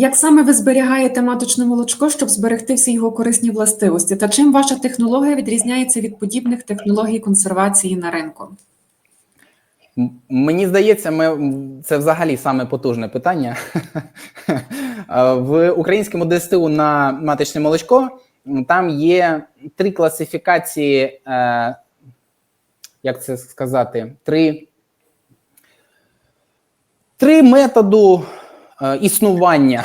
Як саме ви зберігаєте маточне молочко, щоб зберегти всі його корисні властивості? Та чим ваша технологія відрізняється від подібних технологій консервації на ринку? Мені здається, ми це взагалі саме потужне питання. В українському ДСТУ на маточне молочко там є три класифікації, е, як це сказати, три, три методу існування.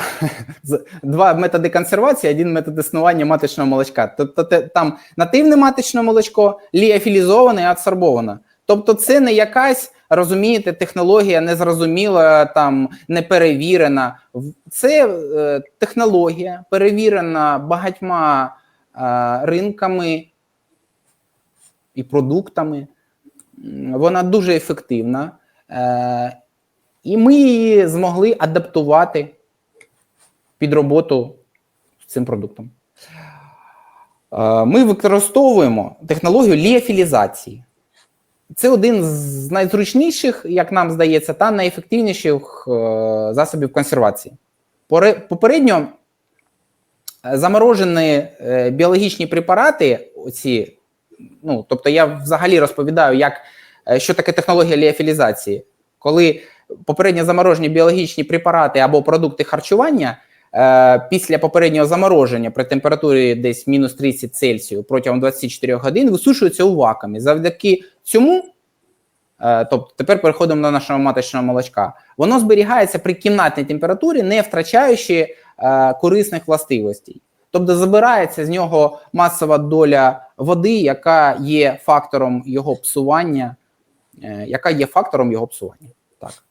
З- Два методи консервації, один метод існування маточного молочка. Тобто там нативне маточне молочко, ліофілізоване і адсорбоване. Тобто, це не якась, розумієте, технологія незрозуміла, там неперевірена. Це е, технологія, перевірена багатьма е, ринками і продуктами. Вона дуже ефективна. Е, і ми її змогли адаптувати під роботу з цим продуктом. Е, Ми використовуємо технологію ліофілізації. Це один з найзручніших, як нам здається, та найефективніших е, засобів консервації. Попередньо е, заморожені біологічні препарати, оці, ну, тобто я взагалі розповідаю, як, що таке технологія ліофілізації. Коли попередньо заморожені біологічні препарати або продукти харчування е, після попереднього замороження при температурі десь мінус 30 Цельсію протягом 24 годин висушуються у вакуумі. Завдяки цьому, е, тобто тепер переходимо до нашого маточного молочка, воно зберігається при кімнатній температурі, не втрачаючи е, корисних властивостей. Тобто забирається з нього масова доля води, яка є фактором його псування, е, яка є фактором його псування. Так.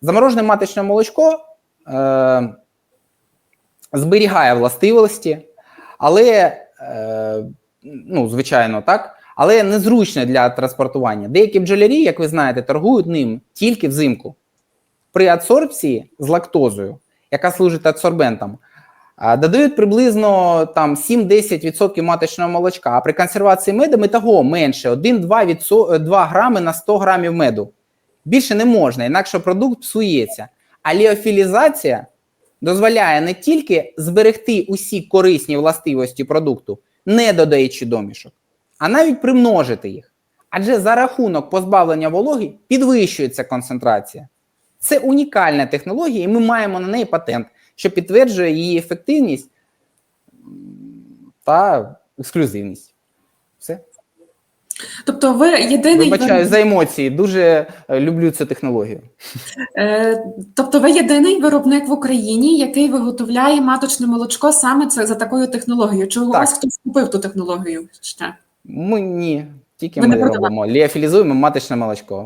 Заморожене маточне молочко е, зберігає властивості, але, е, ну, звичайно, так, але незручне для транспортування. Деякі бджолярі, як ви знаєте, торгують ним тільки взимку. При адсорбції з лактозою, яка служить адсорбентом, додають приблизно там 7-10% маточного молочка, а при консервації меду ми того менше 1-2 відсо- 2 грами на 100 грамів меду. Більше не можна, інакше продукт псується. А ліофілізація дозволяє не тільки зберегти усі корисні властивості продукту, не додаючи домішок, а навіть примножити їх. Адже за рахунок позбавлення вологи підвищується концентрація. Це унікальна технологія, і ми маємо на неї патент, що підтверджує її ефективність та ексклюзивність. Все. Тобто, ви єдиний Вибачаю за емоції. Дуже е, люблю цю технологію. Е, тобто, ви єдиний виробник в Україні, який виготовляє маточне молочко саме це за такою технологією. Чи у вас хтось купив ту технологію ще? Ми ні, тільки Ви ми робимо. Ліофілізуємо маточне молочко.